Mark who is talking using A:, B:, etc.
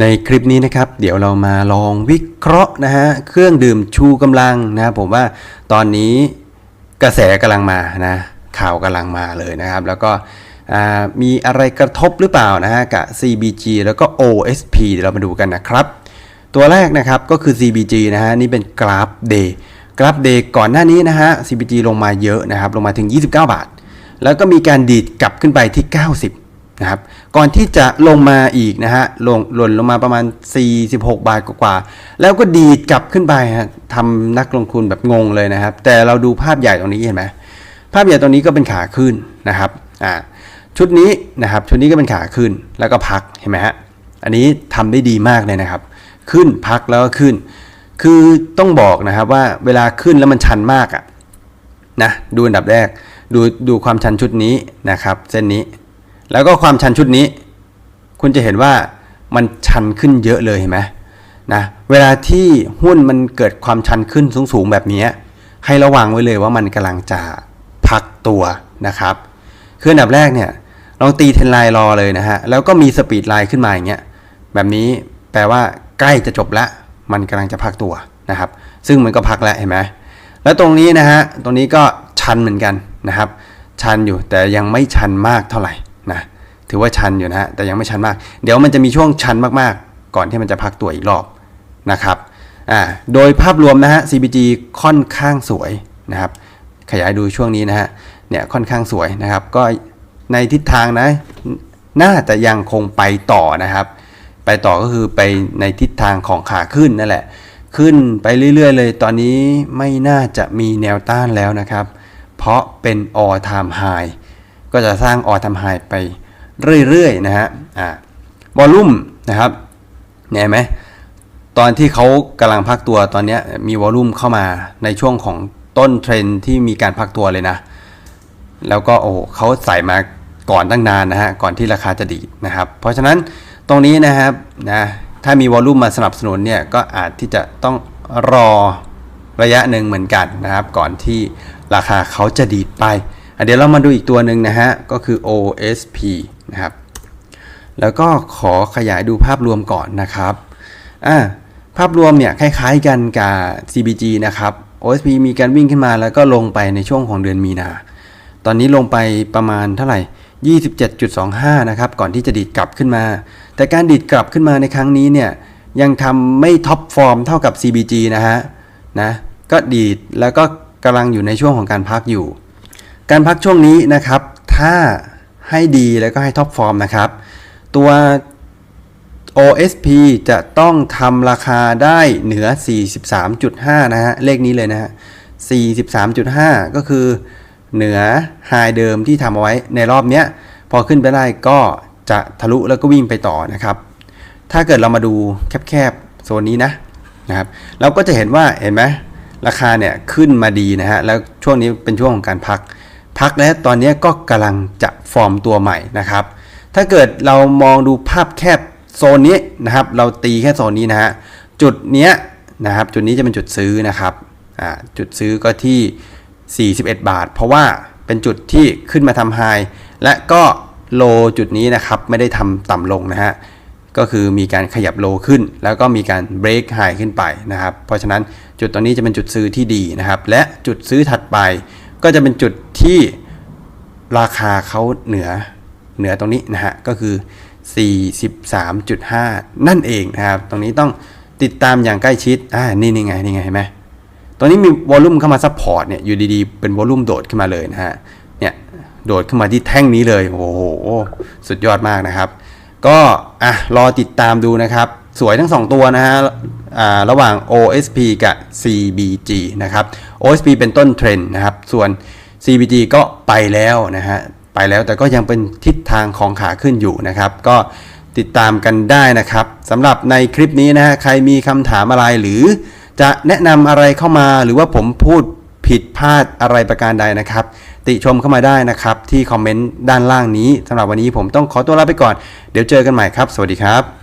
A: ในคลิปนี้นะครับ เดี๋ยวเรามาลองวิเคราะห์นะฮะเครื่องดื่มชูกำลังนะครับผมว่าตอนนี้กระแสกำลังมานะข่าวกำลังมาเลยนะครับ แล้วก็มีอะไรกระทบหรือเปล่านะฮะกับ CBG แล้วก็ OSP เดี๋ยวเรามาดูกันนะครับ ตัวแรกนะครับก็คือ CBG นะฮะนี่เป็นกราฟเดย์กราฟเดย์ก่อนหน้านี้นะฮะ CBG ลงมาเยอะนะครับ ลงมาถึง 29 บาท แล้วก็มีการดีดกลับขึ้นไปที่ 90 นะครับก่อนที่จะลงมาอีกนะฮะลงหล่นลงมาประมาณ 46 บาทกว่าๆแล้วก็ดีดกลับขึ้นไปฮะทำนักลงทุนแบบงงเลยนะครับ แต่เราดูภาพใหญ่ตรงนี้เห็นไหมภาพใหญ่ตรงนี้ก็เป็นขาขึ้นนะครับอ่าชุดนี้นะครับชุดนี้ก็เป็นขาขึ้นแล้วก็พักเห็นไหมฮะอันนี้ทำได้ดีมากเลยนะครับ ขึ้นพักแล้วก็ขึ้น คือต้องบอกนะครับว่าเวลาขึ้นแล้วมันชันมากอะนะดูอันดับแรกดูดูความชันชุดนี้นะครับ เส้นนี้ แล้วก็ความชันชุดนี้ คุณจะเห็นว่ามันชันขึ้นเยอะเลยเห็นไหมนะเวลาที่หุ้นมันเกิดความชันขึ้นสูงๆแบบนี้ ให้ระวังไว้เลยว่ามันกำลังจะพักตัวนะครับคืออันดับแรกเนี่ยลองตีเทนไลน์รอเลยนะฮะแล้วก็มีสปีดไลน์ขึ้นมาอย่างเงี้ยแบบนี้แปลว่าใกล้จะจบละมันกำลังจะพักตัวนะครับ ซึ่งมันก็พักแล้วเห็นไหมแล้วตรงนี้นะฮะตรงนี้ก็ชันเหมือนกันนะครับ ชันอยู่แต่ยังไม่ชันมากเท่าไหร่ ถือว่าชันอยู่นะฮะแต่ยังไม่ชันมาก เดี๋ยวมันจะมีช่วงชันมากๆ ก่อนที่มันจะพักตัวอีกรอบนะครับอ่าโดยภาพรวมนะฮะ CPG ค่อนข้างสวยนะครับ ขยายดูช่วงนี้นะฮะเนี่ยค่อนข้างสวยนะครับ ก็ในทิศทางนะน่าจะยังคงไปต่อนะครับ ไปต่อก็คือไปในทิศทางของขาขึ้นนั่นแหละ ขึ้นไปเรื่อย ๆ เลย ตอนนี้ไม่น่าจะมีแนวต้านแล้วนะครับ เพราะเป็น all time high ก็จะสร้าง all time high ไป เรื่อยๆนะฮะอ่าวอลลุ่มนะครับเนี่ยไหมตอนที่เขากำลังพักตัวตอนนี้มีวอลลุ่มเข้ามาในช่วงของต้นเทรนที่มีการพักตัวเลยนะ แล้วก็โอ้เขาใส่มาก่อนตั้งนานนะฮะก่อนที่ราคาจะดีนะครับ เพราะฉะนั้นตรงนี้นะครับนะถ้ามีวอลลุ่มมาสนับสนุนเนี่ยก็อาจที่จะต้องรอระยะหนึ่งเหมือนกันนะครับ ก่อนที่ราคาเขาจะดีดไปเดี๋ยวเรามาดูอีกตัวหนึ่งนะฮะก็คือ OSP นะครับ แล้วก็ขอขยายดูภาพรวมก่อนนะครับอ่าภาพรวมเนี่ยคล้ายๆกันกับ CBG นะครับ OSP มีการวิ่งขึ้นมาแล้วก็ลงไปในช่วงของเดือนมีนา ตอนนี้ลงไปประมาณเท่าไหร่ 27.25 นะครับ ก่อนที่จะดีดกลับขึ้นมา แต่การดีดกลับขึ้นมาในครั้งนี้เนี่ยยังทำไม่ท็อปฟอร์มเท่ากับ CBG นะฮะนะก็ดีดแล้วก็กำลังอยู่ในช่วงของการพักอยู่ การพักช่วงนี้นะครับ ถ้า ให้ดีแล้วก็ให้ท็อปฟอร์มนะครับ ตัว OSP จะต้องทำราคาได้เหนือ 43.5 นะฮะ เลขนี้เลยนะฮะ 43.5 ก็คือเหนือไฮเดิมที่ทำเอาไว้ในรอบเนี้ย พอขึ้นไปได้ก็จะทะลุแล้วก็วิ่งไปต่อนะครับ ถ้าเกิดเรามาดูแคบๆโซนนี้นะนะครับเราก็จะเห็นว่าเห็นไหมราคาเนี่ยขึ้นมาดีนะฮะ แล้วช่วงนี้เป็นช่วงของการพัก พักแล้วตอนนี้ก็กำลังจะฟอร์มตัวใหม่นะครับ ถ้าเกิดเรามองดูภาพแคบโซนนี้นะครับ เราตีแค่โซนนี้นะฮะจุดเนี้ยนะครับจุดนี้จะเป็นจุดซื้อนะครับอ่าจุดซื้อก็ที่ 41 บาท เพราะว่าเป็นจุดที่ขึ้นมาทำไฮและก็โลจุดนี้นะครับไม่ได้ทำต่ำลงนะฮะก็คือมีการขยับโลขึ้น แล้วก็มีการเบรกไฮขึ้นไปนะครับ เพราะฉะนั้นจุดตรงนี้จะเป็นจุดซื้อที่ดีนะครับ และจุดซื้อถัดไป ก็จะเป็นจุดที่ราคาเขาเหนือเหนือตรงนี้นะฮะก็คือ 43.5 นั่นเองนะครับ ตรงนี้ต้องติดตามอย่างใกล้ชิด อ่า นี่นี่ไง นี่ไงเห็นไหมตรงนี้มีวอลลุ่มเข้ามาซัพพอร์ตเนี่ย อยู่ดีๆ เป็นวอลลุ่มโดดขึ้นมาเลยนะฮะ เนี่ย โดดขึ้นมาที่แท่งนี้เลย โอ้โห สุดยอดมากนะครับ ก็ อะ รอติดตามดูนะครับ สวยทั้ง 2 ตัวนะฮะ ระหว่าง OSP กับ CBG นะครับ OSP เป็นต้นเทรนด์นะครับ ส่วน CBG ก็ไปแล้วนะฮะ ไปแล้วแต่ก็ยังเป็นทิศทางของขาขึ้นอยู่นะครับ ก็ติดตามกันได้นะครับสำหรับในคลิปนี้นะฮะ ใครมีคำถามอะไรหรือจะแนะนำอะไรเข้ามาหรือว่าผมพูดผิดพลาดอะไรประการใดนะครับ ติชมเข้ามาได้นะครับ ที่คอมเมนต์ด้านล่างนี้สำหรับวันนี้ผมต้องขอตัวลาไปก่อน เดี๋ยวเจอกันใหม่ครับ สวัสดีครับ